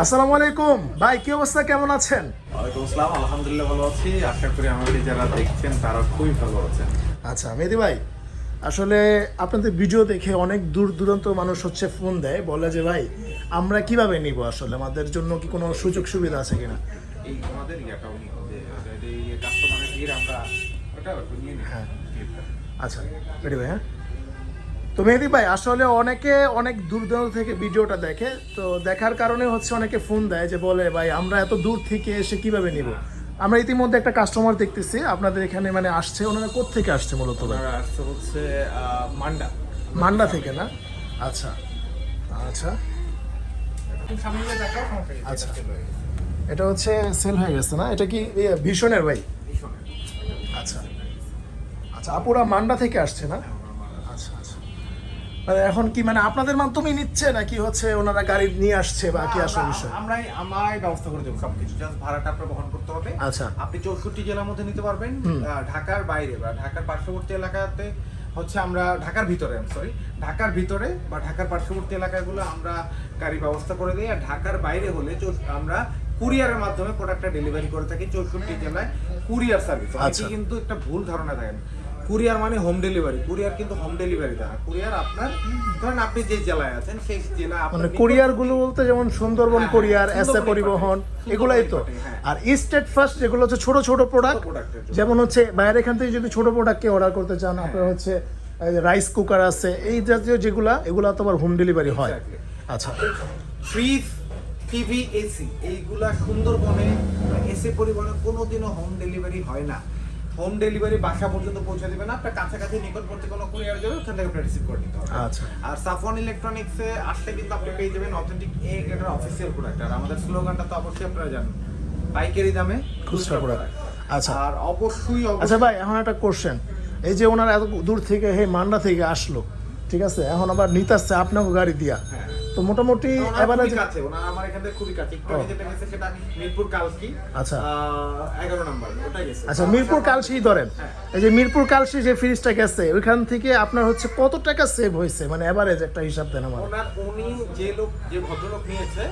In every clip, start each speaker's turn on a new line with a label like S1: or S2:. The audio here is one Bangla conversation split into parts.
S1: আসসালামু আলাইকুম। ভাই কি অবস্থা? কেমন আছেন?
S2: ওয়ালাইকুম আসসালাম। আলহামদুলিল্লাহ ভালো আছি। আশা করি আমাকে যারা দেখছেন তারা খুবই ভালো আছেন।
S1: আচ্ছা মেহেদি ভাই আসলে আপনাদের ভিডিও দেখে অনেক দূর দূরান্ত মানুষ হচ্ছে ফোন দেয় বলে যে ভাই আমরা কীভাবে নিব আসলে? আমাদের জন্য কি কোনো সুযোগ সুবিধা আছে কিনা?
S2: এই আমাদের ইয়াটাও নিয়ে যে কাস্টমারের ভিড় আমরা ওটা নিয়ে নিই
S1: হ্যাঁ। আচ্ছা মেহেদি ভাই হ্যাঁ? তো মেহেদি ভাই আসলে অনেকে অনেক দূর দূরান্ত থেকে ভিডিওটা দেখে তো দেখার কারণে হচ্ছে অনেকে ফোন দেয় যে বলে ভাই আমরা এত দূর থেকে এসে কীভাবে নিব? আমরা ইতিমধ্যে একটা কাস্টমার দেখতেছি আপনাদের এখানে মানে আসছে ওনারা কোথেকে আসছে মূলত
S2: আসছে হচ্ছে মান্ডা।
S1: মান্ডা থেকে না? আচ্ছা আচ্ছা। আচ্ছা।
S2: এটা
S1: হচ্ছে সেল হয়ে গেছে না? এটা কি ইয়ে, ভীষণের ভাই। আচ্ছা। আচ্ছা আপুরা মান্ডা থেকে আসছে না? এখন কি মানে আপনাদের নিচ্ছে নাকি হচ্ছে ওনারা গাড়ি নিয়ে আসছে বা কি আসল বিষয়?
S2: আমরাই আমরাই ব্যবস্থা করে দেবো সবকিছু। জাস্ট ভাড়াটা আপনার বহন করতে হবে।
S1: আচ্ছা।
S2: আপনি চৌষট্টি জেলার মধ্যে নিতে পারবেন ঢাকার বাইরে বা ঢাকার পার্শ্ববর্তী এলাকাতে হচ্ছে আমরা ঢাকার ভিতরে সরি ঢাকার ভিতরে বা ঢাকার পার্শ্ববর্তী এলাকাগুলো আমরা গাড়ি ব্যবস্থা করে দিই। আর ঢাকার বাইরে হলে আমরা কুরিয়ারের মাধ্যমে প্রোডাক্টটা ডেলিভারি করে থাকি চৌষট্টি জেলায় কুরিয়ার সার্ভিস
S1: আচ্ছা।
S2: কিন্তু একটা ভুল ধারণা থাকেন কুরিয়ার মানে হোম ডেলিভারি কুরিয়ার কিন্তু হোম ডেলিভারি দেয় কুরিয়ার আপনার ধরেন আপনি যে জেলায় আছেন সেই জেলা
S1: মানে কুরিয়ারগুলো বলতে যেমন সুন্দরবন
S2: হ্যাঁ,
S1: কুরিয়ার
S2: সুন্দরবন
S1: এসএ পরিবহন এগুলাই তো
S2: হ্যাঁ।
S1: আর স্টেট ফার্স্ট যেগুলো হচ্ছে ছোট ছোট প্রোডাক্ট। যেমন হচ্ছে বাইরে এখান থেকে যদি ছোট প্রোডাক্ট কে অর্ডার করতে চান
S2: হ্যাঁ।
S1: আপনার হচ্ছে রাইস কুকার আছে এই জাতীয় যেগুলা এগুলা তো আবার হোম ডেলিভারি হয়. আচ্ছা
S2: ফ্রিজ টিভি এসি এইগুলা সুন্দরবনে এসি পরিবহনে কোনোদিনও হোম ডেলিভারি হয় না হোম ডেলিভারি বাসা পর্যন্ত পৌঁছে দেবে না। আপনার কাছাকাছি নিকটবর্তী কোনো কুরিয়ার যাবে ওখান থেকে আপনি রিসিভ করে নিতে হবে।
S1: আচ্ছা।
S2: আর সাফন ইলেকট্রনিক্সে আসলে কিন্তু আপনি পেয়ে যাবেন অথেন্টিক এ গ্রেডের অফিসিয়াল প্রোডাক্ট আর আমাদের স্লোগানটা তো অবশ্যই আপনারা জানেন পাইকারি দামে
S1: খুচরা প্রোডাক্ট আচ্ছা।
S2: আর অবশ্যই
S1: আচ্ছা ভাই এখন একটা কোশ্চেন এই যে ওনারা এত দূর থেকে হে মান্ডা থেকে আসলো ঠিক আছে? এখন আবার নিতে আসছে আপনাকে গাড়ি দিয়া।
S2: হ্যাঁ।
S1: তো মোটামুটি
S2: খুবই কাছে ওনার আমার এখান থেকে খুবই কাছে। একটু যেটা গেছে সেটা মিরপুর কালকি
S1: আচ্ছা।
S2: এগারো নম্বর ওটাই গেছে।
S1: আচ্ছা মিরপুর কালসি ধরেন
S2: হ্যাঁ।
S1: এই যে মিরপুর কালসি যে ফ্রিজটা গেছে ওইখান থেকে আপনার হচ্ছে কত টাকা সেভ হয়েছে? মানে এভারেজ একটা হিসাব দেন আমার।
S2: ওনার উনি যে লোক যে ভদ্রলোক নিয়েছে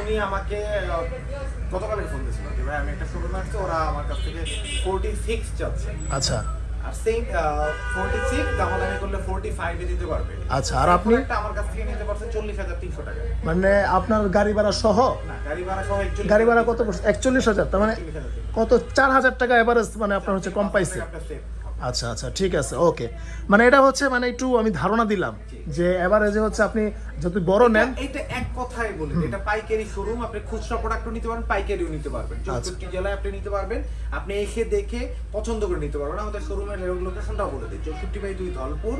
S2: উনি আমাকে আহ, গতকালে ফোন দিয়েছিল যে ভাই আমি একটা শোরুমে আসছি ওরা আমার কাছ থেকে ফোরটি সিক্স চাচ্ছে।
S1: আচ্ছা।
S2: আর ফোরটি সিক্স দামাদামি করলে 45 এ দিতে পারবে।
S1: আচ্ছা, আর আপনি?
S2: একটা আমার কাছ থেকে নিতে পারছেন 40300 টাকা।
S1: মানে আপনার গাড়ি ভাড়া সহ?
S2: না গাড়ি ভাড়া সহ একচল্লিশ
S1: গাড়ি ভাড়া কত পড়ছে? একচল্লিশ হাজার তার মানে কত চার হাজার টাকা এভারেজ মানে আপনার হচ্ছে কম পাইছে। আচ্ছা আচ্ছা ঠিক আছে ওকে মানে এটা হচ্ছে মানে একটু আমি ধারণা দিলাম যে এভারেজে হচ্ছে আপনি যদি বড় নেন
S2: এটা- এক কথাই বলি এটা পাইকারি শোরুম আপনি খুচরা প্রোডাক্টও নিতে পারবেন পাইকারিও নিতে পারবেন।
S1: আচ্ছা।
S2: চৌষট্টি জেলায় আপনি নিতে পারবেন। আপনি এসে দেখে পছন্দ করে নিতে পারবেন। আমাদের শোরুমের লোকেশনটাও বলে দিই। চৌষট্টি বাই দুই ধলপুর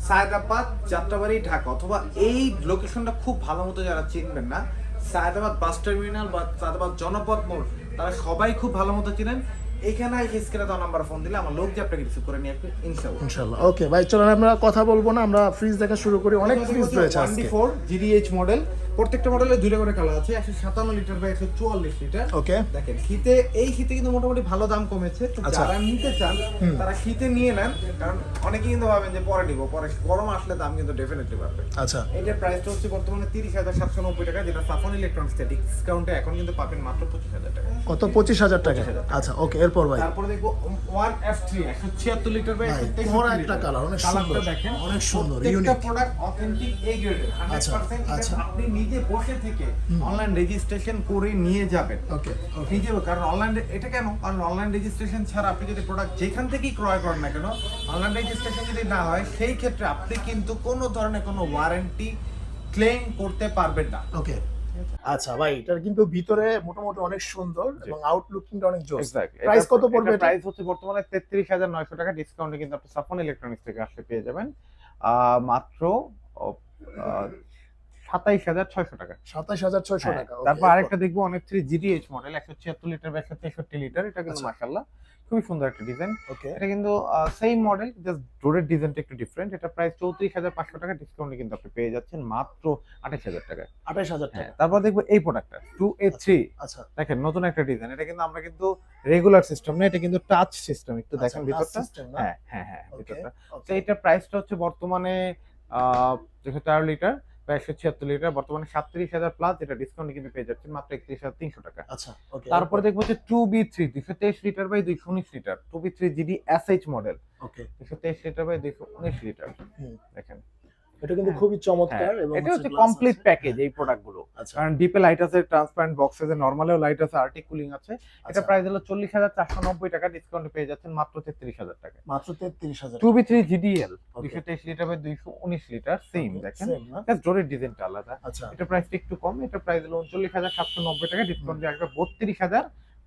S2: সায়দাবাদ যাত্রাবাড়ি ঢাকা। অথবা এই লোকেশনটা খুব ভালো মতো যারা চিনবেন না সায়দাবাদ বাস টার্মিনাল বা সায়দাবাদ জনপদ মোড় তারা সবাই খুব ভালো মতো চিনেন। নাম্বার ফোন দিলে আমার লোক যে আপনাকে রিসিভ করে নিয়ে আসবে ইনশাআল্লাহ।
S1: ইনশাল্লাহ ওকে ভাই চলেন আমরা কথা বলব না আমরা ফ্রিজ দেখা শুরু করি। অনেক ফ্রিজ রয়েছে আজকে।
S2: ফোর জিডিএইচ মডেল প্রত্যেকটা মডেলে দুইটা করে কালার আছে একশো সাতান্ন লিটার বা একশো চুয়াল্লিশ লিটার
S1: ওকে
S2: দেখেন শীতে এই শীতে কিন্তু মোটামুটি ভালো দাম কমেছে
S1: আচ্ছা।
S2: যারা নিতে চান তারা শীতে নিয়ে নেন কারণ অনেকেই কিন্তু ভাবেন যে পরে নিবো পরে গরম আসলে দাম কিন্তু ডেফিনেটলি বাড়বে।
S1: আচ্ছা।
S2: এটার প্রাইসটা হচ্ছে বর্তমানে তিরিশ হাজার সাতশো নব্বই টাকা যেটা সাফন ইলেকট্রনিক্স ডিসকাউন্টে এখন কিন্তু পাবেন মাত্র পঁচিশ হাজার টাকা।
S1: কত? পঁচিশ হাজার টাকা? আচ্ছা ওকে এরপর ভাই।
S2: তারপরে দেখব ওয়ান এফ থ্রি একশো ছিয়াত্তর লিটার বা।
S1: একটা colour, অনেক সুন্দর,
S2: দেখেন
S1: অনেক সুন্দর,
S2: প্রোডাক্ট অথেন্টিক এ গ্রেডের
S1: আচ্ছা,
S2: 100%
S1: আচ্ছা।
S2: আপনি নিজে বসে থেকে অনলাইন রেজিস্ট্রেশন করে নিয়ে যাবেন।
S1: ওকে
S2: নিজে কারণ অনলাইন এটা কেন? কারণ অনলাইন রেজিস্ট্রেশন ছাড়া আপনি যদি প্রোডাক্ট যেখান থেকেই ক্রয় করেন না কেন অনলাইন রেজিস্ট্রেশন যদি না হয় সেই ক্ষেত্রে আপনি কিন্তু কোনো ধরনের কোনো ওয়ারেন্টি ক্লেম করতে পারবেন না।
S1: ওকে। আচ্ছা ভাই এটার কিন্তু ভিতরে মোটামুটি অনেক সুন্দর এবং আউটলুকিংটা অনেক জোস প্রাইস কত পড়বে এটা
S2: প্রাইস হচ্ছে বর্তমানে তেত্রিশ হাজার নয়শো টাকা। ডিসকাউন্টে কিন্তু আপনি সাফন ইলেকট্রনিক্স থেকে আসলে পেয়ে যাবেন। আহ, মাত্র সাতাইশ হাজার ছয়শো টাকা।
S1: সাতাশ হাজার ছয়শো
S2: হ্যাঁ,
S1: টাকা
S2: তারপর। আরেকটা দেখব অনেক থ্রি জিডিএইচ মডেল একশো ছিয়াত্তর লিটার বা একশো তেষট্টি লিটার এটা কিন্তু
S1: আচ্ছা।
S2: মাসাল্লাহ খুবই সুন্দর একটা ডিজাইন
S1: ওকে
S2: এটা কিন্তু সেম মডেল জাস্ট ডোরের ডিজাইনটা একটু ডিফারেন্ট এটা প্রাইস চৌত্রিশ হাজার পাঁচশো টাকা ডিসকাউন্টে কিন্তু আপনি পেয়ে যাচ্ছেন মাত্র আঠাশ হাজার টাকায়
S1: আঠাশ হাজার
S2: হ্যাঁ
S1: টাকা
S2: তারপর দেখব এই প্রোডাক্টটা টু এ থ্রি
S1: আচ্ছা
S2: দেখেন নতুন একটা ডিজাইন এটা কিন্তু আমরা কিন্তু রেগুলার সিস্টেম না এটা কিন্তু টাচ সিস্টেম একটু দেখেন
S1: আচ্ছা,
S2: ভিতরটা।
S1: touch system না?
S2: হ্যাঁ হ্যাঁ হ্যাঁ ভিতরটা। তো. এটার প্রাইসটা হচ্ছে বর্তমানে দুশো তেরো লিটার একশো ছিয়াত্তর লিটার বর্তমানে সাতত্রিশ হাজার প্লাস যেটা ডিসকাউন্ট কিন্তু পেয়ে যাচ্ছেন মাত্র একত্রিশ হাজার তিনশো টাকা।
S1: আচ্ছা
S2: তারপরে দেখব যে টু বি থ্রি দুইশো তেইশ লিটার বাই দুইশো উনিশ litre. Two B three GD S H model
S1: দুশো
S2: দুইশো তেইশ লিটার বাই দুইশো উনিশ লিটার। দেখেন।
S1: এটা কিন্তু
S2: হ্যাঁ।
S1: খুবই
S2: হ্যাঁ।
S1: চমৎকার এবং
S2: এটা হচ্ছে কমপ্লিট প্যাকেজ এই প্রোডাক্টগুলো
S1: আচ্ছা।
S2: কারণ ডিপে লাইট আছে ট্রান্সপারেন্ট বক্স আছে নর্মালেও লাইট আছে আর্টিক কুলিং আছে। এটা
S1: আচ্ছা,
S2: প্রাইস হলো চল্লিশ হাজার চারশো নব্বই টাকা ডিসকাউন্ট পেয়ে যাচ্ছেন মাত্র তেত্রিশ হাজার টাকা।
S1: মাত্র তেত্রিশ হাজার
S2: টু বি থ্রি জিডিএল. দুইশো তেইশ লিটার বাই দুইশো উনিশ লিটার সেম দেখেন? জাস্ট ডোরের ডিজাইনটা আলাদা।
S1: আচ্ছা।
S2: এটা প্রাইসটা একটু কম এটা প্রাইস হলো উনচল্লিশ হাজার সাতশো নব্বই টাকা ডিসকাউন্ট দিয়ে আসবে বত্রিশ হাজার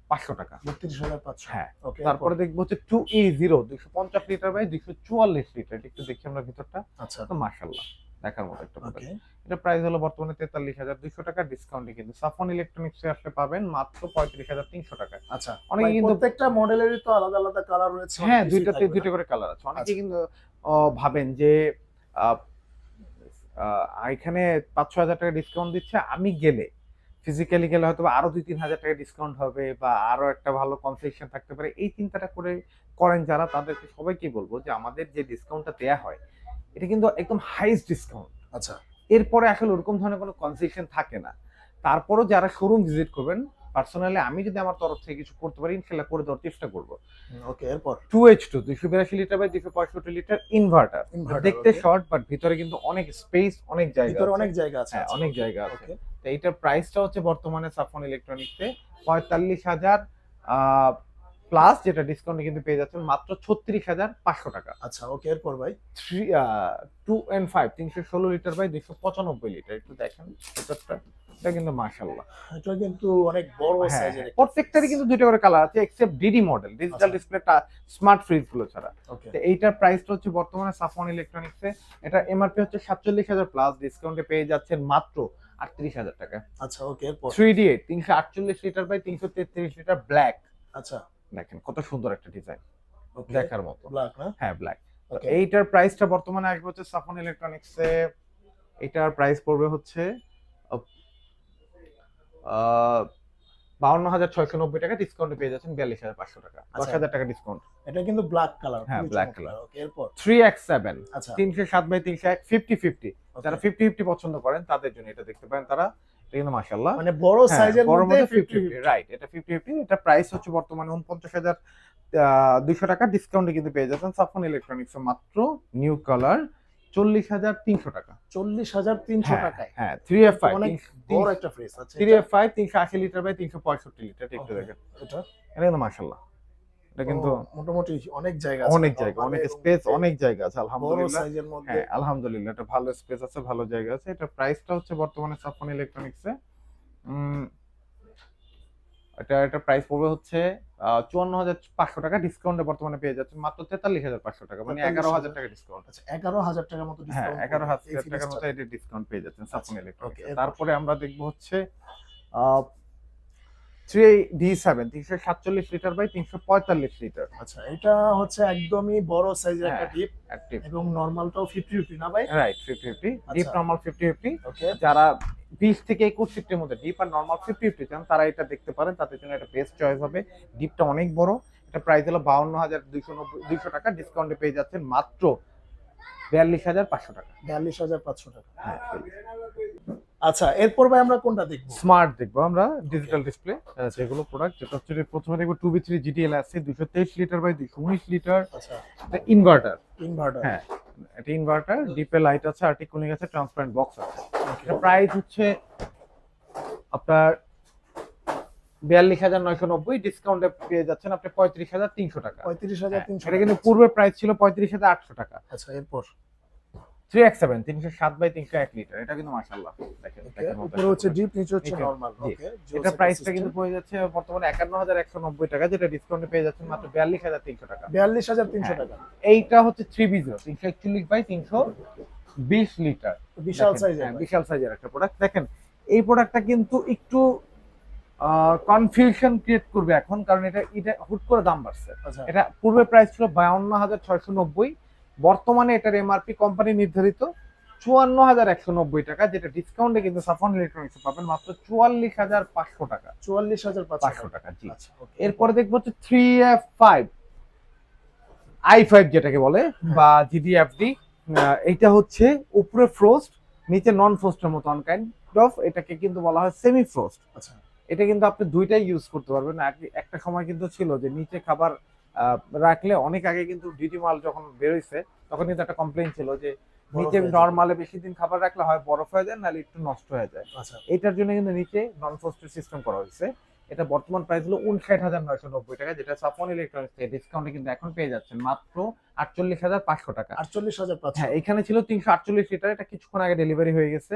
S2: পাঁচশো টাকা।
S1: বত্রিশ হাজার পাঁচশো।
S2: হ্যাঁ তারপরে দেখব হচ্ছে টু ই জিরো দুইশো পঞ্চাশ লিটার বাই দুইশো চুয়াল্লিশ লিটার একটু দেখি আমরা ভিতরটা।
S1: আচ্ছা।
S2: মার্শাল্লাহ দেখার মতো একটা এটা প্রাইস হলো বর্তমানে তেতাল্লিশ হাজার দুইশো টাকা ডিসকাউন্টে কিন্তু সাফন ইলেকট্রনিক্সে আসলে পাবেন মাত্র পঁয়ত্রিশ হাজার তিনশো টাকা।
S1: আচ্ছা
S2: অনেকে কিন্তু-
S1: প্রত্যেকটা মডেলেরই তো আলাদা আলাদা কালার রয়েছে
S2: হ্যাঁ দুইটাতে দুইটা করে কালার আছে। অনেকে
S1: আচ্ছা।
S2: কিন্তু ভাবেন যে এখানে পাঁচ ছ হাজার টাকা ডিসকাউন্ট দিচ্ছে আমি গেলে ফিজিক্যালি গেলে হয়তো আরও দুই তিন হাজার টাকা ডিসকাউন্ট হবে বা আরও একটা ভালো কনসেশন থাকতে পারে। এই চিন্তাটা করে করেন যারা তাদেরকে সবাইকে বলব যে আমাদের যে ডিসকাউন্টটা দেয়া হয় এটা কিন্তু একদম হাইস্ট ডিসকাউন্ট
S1: আচ্ছা।
S2: এরপরে আসলে ওরকম ধরনের কোনো কনসেশন থাকে না। তারপরও যারা শোরুম ভিজিট করবেন পার্সোনালি আমি যদি আমার তরফ থেকে কিছু করতে পারি ইনশাল্লাহ করে দেওয়ার চেষ্টা করব।
S1: ওকে এরপর?
S2: টু এইচ টু দুইশো বিরাশি লিটার বাই দুইশো পঁয়ষট্টি লিটার ইনভার্টার দেখতে শর্ট বাট ভিতরে কিন্তু অনেক স্পেস অনেক জায়গা
S1: অনেক জায়গা আছে
S2: হ্যাঁ
S1: আচ্ছা।
S2: অনেক জায়গা আছে।
S1: ওকে
S2: তো এইটার প্রাইসটা হচ্ছে বর্তমানে সাফন ইলেকট্রনিক্সে পঁয়তাল্লিশ হাজার প্লাস যেটা ডিসকাউন্টে কিন্তু পেয়ে যাচ্ছেন মাত্র ছত্রিশ হাজার পাঁচশো টাকা।
S1: আচ্ছা ওকে এরপর ভাই?
S2: থ্রি টু অ্যান্ড ফাইভ তিনশো ষোলো লিটার বাই দুইশো পঁচানব্বই লিটার একটু দেখেন ভিতরটা। এটা কিন্তু মার্শাল্লাহ
S1: এটা কিন্তু অনেক বড়
S2: হ্যাঁ
S1: সাইজের
S2: প্রত্যেকটারই কিন্তু দুইটা করে কালার আছে এক্সেপ্ট ডিডি মডেল ডিজিটাল
S1: আচ্ছা।
S2: ডিসপ্লে স্মার্ট ফ্রিজগুলো ছাড়া।
S1: ওকে
S2: তো এইটার প্রাইসটা হচ্ছে বর্তমানে সাফন ইলেকট্রনিক্সে এটা এমআরপি হচ্ছে সাতচল্লিশ হাজার প্লাস ডিসকাউন্টে পেয়ে যাচ্ছেন মাত্র আটত্রিশ হাজার টাকা।
S1: আচ্ছা ওকে এরপর
S2: থ্রি ডি এইট তিনশো আটচল্লিশ লিটার বাই তিনশো তেত্রিশ লিটার ব্ল্যাক
S1: আচ্ছা।
S2: দেখেন কত সুন্দর একটা ডিজাইন দেখার মতো।
S1: ব্ল্যাক না?
S2: হ্যাঁ ব্ল্যাক এইটার প্রাইসটা বর্তমানে আসবে হচ্ছে সাফন ইলেকট্রনিক্সে এটার প্রাইস পড়বে হচ্ছে বাউন্ন হাজার ছয়শো নব্বই টাকা ডিসকাউন্টে পেয়ে যাচ্ছেন বিয়াল্লিশ হাজার পাঁচশো টাকা। দশ
S1: আচ্ছা।
S2: হাজার টাকা ডিসকাউন্ট
S1: এটা কিন্তু ব্ল্যাক কালার
S2: হ্যাঁ, color।
S1: ওকে এরপর?
S2: থ্রি এক্স সেভেন তিনশো সাত বাই তিনশো এক ফিফটি ফিফটি যারা ফিফটি ফিফটি পছন্দ করেন তাদের জন্য এটা দেখতে পারেন তারা। এটা কিন্তু মাসাল্লাহ
S1: মানে বড় সাইজের মধ্যে 50
S2: রাইট এটা ফিফটি ফিফটি এটা প্রাইস হচ্ছে বর্তমানে উনপঞ্চাশ হাজার দুইশো টাকা। ডিসকাউন্টে কিন্তু পেয়ে যাচ্ছেন সাফন ইলেকট্রনিক্স মাত্র নিউ কালার চল্লিশ হাজার তিনশো টাকা।
S1: চল্লিশ হাজার তিনশো টাকায়?
S2: হ্যাঁ থ্রি এফ ফাইভ
S1: অনেক বড় একটা ফ্রিজ আছে
S2: থ্রি এফ ফাইভ তিনশো আশি লিটার বাই তিনশো পঁয়ষট্টি লিটার একটু দেখেন।
S1: এটা?
S2: এটা কিন্তু মাসাল্লাহ এটা কিন্তু
S1: মোটামুটি অনেক জায়গা আছে।
S2: অনেক জায়গা অনেক স্পেস অনেক জায়গা আছে আলহামদুলিল্লাহ।
S1: সাইজের মধ্যে।
S2: হ্যাঁ আলহামদুলিল্লাহ এটা ভালো স্পেস আছে ভালো জায়গা আছে। এটা প্রাইসটা হচ্ছে বর্তমানে সাফন ইলেকট্রনিক্সে এটা একটা প্রাইস পড়বে হচ্ছে চুয়ান্ন হাজার পাঁচশো টাকা ডিসকাউন্টে বর্তমানে পেয়ে যাচ্ছে মাত্র তেতাল্লিশ হাজার পাঁচশো টাকা মানে এগারো হাজার টাকা ডিসকাউন্ট
S1: আচ্ছা এগারো হাজার টাকার মতো
S2: হ্যাঁ এগারো হাজার টাকার মতো এটা ডিসকাউন্ট পেয়ে যাচ্ছেন সাফন
S1: আচ্ছা,
S2: ইলেকট্রনিক্স তারপরে আমরা দেখব হচ্ছে থ্রি ডি সেভেন তিনশো সাতচল্লিশ লিটার বাই তিনশো পঁয়তাল্লিশ লিটার।
S1: আচ্ছা এটা হচ্ছে একদমই বড় সাইজের একটা
S2: হ্যাঁ।
S1: ডিপ
S2: অ্যাক্টিভ
S1: এবং নরমালটাও ফিফটি ফিফটি না ভাই?
S2: Right fifty fifty deep. Normal fifty fifty যারা বিশ থেকে একুশ সিফটের মধ্যে ডিপ আর নর্মাল ফিফটি ফিফটি চান তারা এটা দেখতে পারেন তাদের জন্য এটা বেস্ট চয়েস হবে। ডিপটা অনেক বড় এটা প্রাইস হলো বাউন্ন হাজার দুইশো নব্বই দুইশো টাকা ডিসকাউন্টে পেয়ে যাচ্ছেন মাত্র বিয়াল্লিশ হাজার পাঁচশো টাকা।
S1: বিয়াল্লিশ হাজার পাঁচশো টাকা।
S2: হ্যাঁ
S1: আচ্ছা এরপর ভাই আমরা কোনটা দেখব?
S2: স্মার্ট দেখব আমরা ডিজিটাল ডিসপ্লে যেগুলো প্রোডাক্ট যেটা হচ্ছে প্রথমে দেখব টু বি থ্রি জিটিএল আছে দুশো তেইশ লিটার বাই দুশো উনিশ লিটার
S1: আচ্ছা।
S2: ইনভার্টার
S1: ইনভার্টার
S2: হ্যাঁ এটা ইনভার্টার ডিপে লাইট আছে আর্টিকুলিং আছে ট্রান্সপারেন্ট বক্স আছে। এটা প্রাইস হচ্ছে আপনার বিয়াল্লিশ হাজার নয়শো নব্বই ডিসকাউন্টে পেয়ে যাচ্ছেন আপনি পঁয়ত্রিশ হাজার তিনশো টাকা।
S1: পঁয়ত্রিশ হাজার
S2: হ্যাঁ,
S1: তিনশো
S2: এটা কিন্তু পূর্বে প্রাইস ছিল পঁয়ত্রিশ হাজার আটশো টাকা।
S1: আচ্ছা এরপর?
S2: থ্রি এক্স সেভেন তিনশো সাত বাই তিনশো এক লিটার এটা কিন্তু দেখেন মতো
S1: উপরে হচ্ছে ডিপ নিচে হচ্ছে নরমাল
S2: এটা প্রাইসটা কিন্তু পড়ে যাচ্ছে বর্তমানে একান্ন হাজার একশো নব্বই টাকা যেটা ডিসকাউন্টে পেয়ে যাচ্ছেন মাত্র বিয়াল্লিশ হাজার তিনশো টাকা।
S1: বিয়াল্লিশ হাজার তিনশো
S2: হ্যাঁ।
S1: টাকা
S2: এইটা হচ্ছে থ্রি বি জিরো তিনশো একচল্লিশ বাই তিনশো বিশ লিটার
S1: বিশাল সাইজের
S2: হ্যাঁ, বিশাল সাইজের একটা প্রোডাক্ট দেখেন এই প্রোডাক্টটা কিন্তু একটু কনফিউশন ক্রিয়েট করবে এখন কারণ এটা এটা হুট করে দাম বাড়ছে।
S1: আচ্ছা।
S2: এটা পূর্বে প্রাইস ছিল বায়ান্ন হাজার ছয়শো নব্বই বর্তমানে এটার এমআরপি কোম্পানি নির্ধারিত চুয়ান্ন হাজার একশো নব্বই টাকা যেটা ডিসকাউন্টে কিন্তু সাফন ইলেকট্রনিক্স পাবেন মাত্র চুয়াল্লিশ হাজার পাঁচশো টাকা।
S1: চুয়াল্লিশ হাজার
S2: পাঁচশো
S1: টাকা
S2: জি।
S1: আচ্ছা
S2: এরপরে দেখব হচ্ছে three F five I five যেটাকে বলে বা জিডিএফডি এইটা হচ্ছে উপরে ফ্রোস্ট নিচে নন ফ্রোস্টের মতো অনকাইন্ড অফ এটাকে কিন্তু বলা হয় সেমি ফ্রোস্ট
S1: আচ্ছা।
S2: এটা কিন্তু আপনি দুইটাই ইউজ করতে পারবেন। এক- একটা সময় কিন্তু ছিল যে নিচে খাবার রাখলে অনেক আগে কিন্তু ডিজি মাল যখন বেরোইছে তখন কিন্তু একটা কমপ্লেন ছিল যে নিচে নর্মালে বেশি দিন খাবার রাখলে হয় বরফ হয়ে যায় নাহলে একটু নষ্ট হয়ে যায়।
S1: আচ্ছা।
S2: এটার জন্য কিন্তু নিচে নন ফ্রোস্টেড সিস্টেম করা হয়েছে। এটা বর্তমান প্রাইস হলো উনষাট হাজার নয়শো নব্বই টাকা যেটা সাপন ইলেকট্রনিক্স থেকে ডিসকাউন্টে কিন্তু এখন পেয়ে যাচ্ছেন মাত্র আটচল্লিশ হাজার পাঁচশো টাকা।
S1: আটচল্লিশ হাজার
S2: হ্যাঁ এখানে ছিল তিনশো আটচল্লিশ লিটার এটা কিছুক্ষণ আগে ডেলিভারি হয়ে গেছে।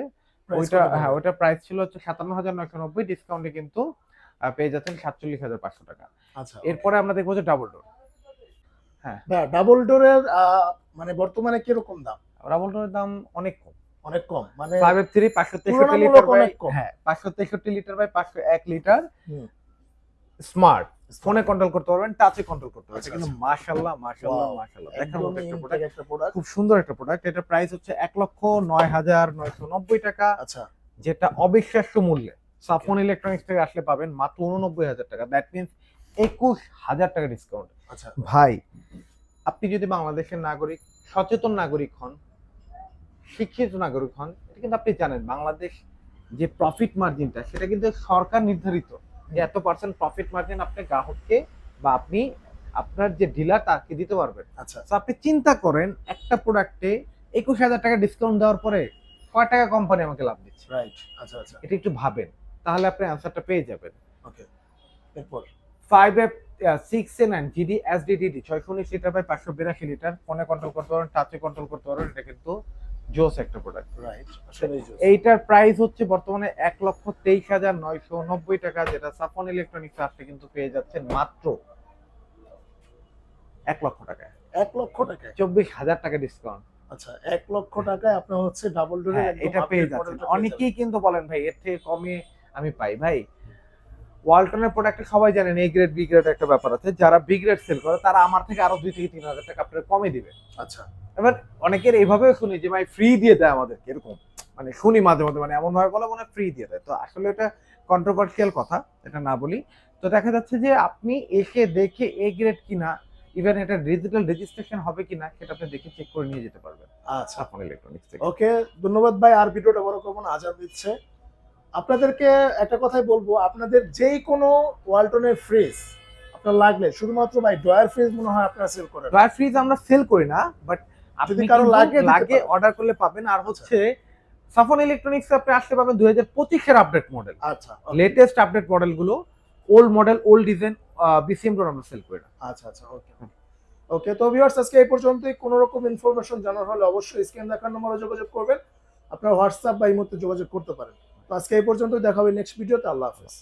S2: ওইটা হ্যাঁ ওইটা প্রাইস ছিল হচ্ছে সাতান্ন হাজার নয়শো নব্বই ডিসকাউন্টে কিন্তু পেয়ে যাচ্ছেন সাতচল্লিশ হাজার পাঁচশো টাকা।
S1: আচ্ছা
S2: এরপরে আমরা দেখব যে ডাবল ডোর হ্যাঁ।
S1: ডাবল ডোরের মানে বর্তমানে কীরকম দাম?
S2: ডাবল ডোরের দাম অনেক কম।
S1: অনেক কম মানে
S2: ফাইভ থ্রি পাঁচশো তেষট্টি লিটার বাই হ্যাঁ পাঁচশো তেষট্টি লিটার বাই পাঁচশো এক লিটার স্মার্ট ফোনে কন্ট্রোল করতে পারবেন টাচে কন্ট্রোল করতে পারবেন।
S1: আচ্ছা,
S2: কিন্তু
S1: আচ্ছা।
S2: দেখার মতো একটা
S1: intake
S2: প্রোডাক্ট
S1: একটা প্রোডাক্ট
S2: খুব সুন্দর একটা প্রোডাক্ট এটা প্রাইস হচ্ছে এক লক্ষ নয় হাজার নয়শো নব্বই টাকা।
S1: আচ্ছা।
S2: যেটা অবিশ্বাস্য মূল্যে সাফন ইলেকট্রনিক্স থেকে আসলে পাবেন মাত্র উননব্বই হাজার টাকা। দ্যাট মিনস একুশ হাজার টাকা ডিসকাউন্ট
S1: আচ্ছা।
S2: ভাই আপনি যদি বাংলাদেশের নাগরিক সচেতন নাগরিক হন শিক্ষিত নাগরিক হন এটা কিন্তু আপনি জানেন বাংলাদেশ যে প্রফিট মার্জিনটা সেটা কিন্তু সরকার নির্ধারিত। যে এত পার্সেন্ট প্রফিট মার্জিন আপনি গ্রাহককে বা আপনি আপনার যে ডিলার তাকে দিতে পারবেন।
S1: আচ্ছা।
S2: তো আপনি চিন্তা করেন একটা প্রোডাক্টে একুশ হাজার টাকা ডিসকাউন্ট দেওয়ার পরে কয় টাকা কোম্পানি আমাকে লাভ দিচ্ছে?
S1: রাইট আচ্ছা আচ্ছা।
S2: এটা একটু ভাবেন। তাহলে আপনি অ্যান্সারটা পেয়ে যাবেন।
S1: ওকে এরপর?
S2: Five F six A nine GD S DD ছয়শো উনিশ লিটার বাই পাঁচশো বিরাশি লিটার। ফোনে কন্ট্রোল করতে পারেন টাচে কন্ট্রোল করতে পারেন এটা কিন্তু জোস একটা প্রোডাক্ট
S1: রাইট
S2: এইটার প্রাইস হচ্ছে বর্তমানে এক লক্ষ তেইশ হাজার নয়শো নব্বই টাকা যেটা সাফন ইলেকট্রনিক্স আসলে কিন্তু পেয়ে যাচ্ছেন মাত্র এক লক্ষ টাকায়।
S1: এক লক্ষ টাকায়?
S2: চব্বিশ হাজার টাকা ডিসকাউন্ট
S1: আচ্ছা এক লক্ষ টাকায় আপনার হচ্ছে ডাবল ডোরের
S2: হ্যাঁ, এটা পেয়ে যাচ্ছেন। অনেকেই কিন্তু বলেন ভাই এর থেকে কমে আমি পাই ভাই। ওয়ালটনের প্রোডাক্টে সবাই জানেন এই গ্রেড বি গ্রেড একটা ব্যাপার আছে। যারা বি গ্রেড সেল করে তারা আমার থেকে আরও দুই থেকে তিন হাজার টাকা আপনার কমে দিবে।
S1: আচ্ছা।
S2: এবার অনেকের এইভাবেও শুনি যে ভাই ফ্রি দিয়ে দেয় আমাদেরকে এরকম। মানে শুনি মাঝে মাঝে মানে এমন ভাবে বলে মনে ফ্রি দিয়ে দেয়। তো আসলে এটা কন্ট্রোভার্সিয়াল কথা এটা না বলি। তো দেখা যাচ্ছে যে আপনি এসে দেখে এ গ্রেড কিনা ইভেন এটা ডিজিটাল রেজিস্ট্রেশন হবে কিনা সেটা আপনি দেখে চেক করে নিয়ে যেতে পারবেন।
S1: আচ্ছা।
S2: আপনার ইলেকট্রনিক্স থেকে।
S1: ওকে ধন্যবাদ ভাই। আর ভিডিওটা বড় করব না আজাদ দিচ্ছে। আপনাদেরকে একটা কথাই বলব আপনাদের যেই কোনো ওয়ালটনের ফ্রিজ আপনার লাগলে শুধুমাত্র ভাই ড্রয়ার ফ্রিজ মনে হয় আপনারা সেল করেন।
S2: ড্রাই ফ্রিজ আমরা সেল করি না বাট আপনি কারও
S1: লাগে
S2: লাগে অর্ডার করলে পাবেন আর হচ্ছে সাফন ইলেকট্রনিক্স আপনি আসতে পাবেন দুই হাজার পঁচিশের আপডেট মডেল
S1: আচ্ছা
S2: লেটেস্ট আপডেট মডেলগুলো old model old design BCM door আমরা সেল করি না।
S1: আচ্ছা আচ্ছা ওকে ওকে তো ভিউয়ার্স আজকে এই পর্যন্তই। কোনো রকম ইনফরমেশন জানার হলে অবশ্যই স্ক্রিন দেখার নম্বরে যোগাযোগ করবেন। আপনারা হোয়াটসঅ্যাপ বা এই মুহূর্তে যোগাযোগ করতে পারেন। আজকে এই পর্যন্ত দেখা হবে নেক্সট ভিডিওতে আল্লাহ হাফেজ।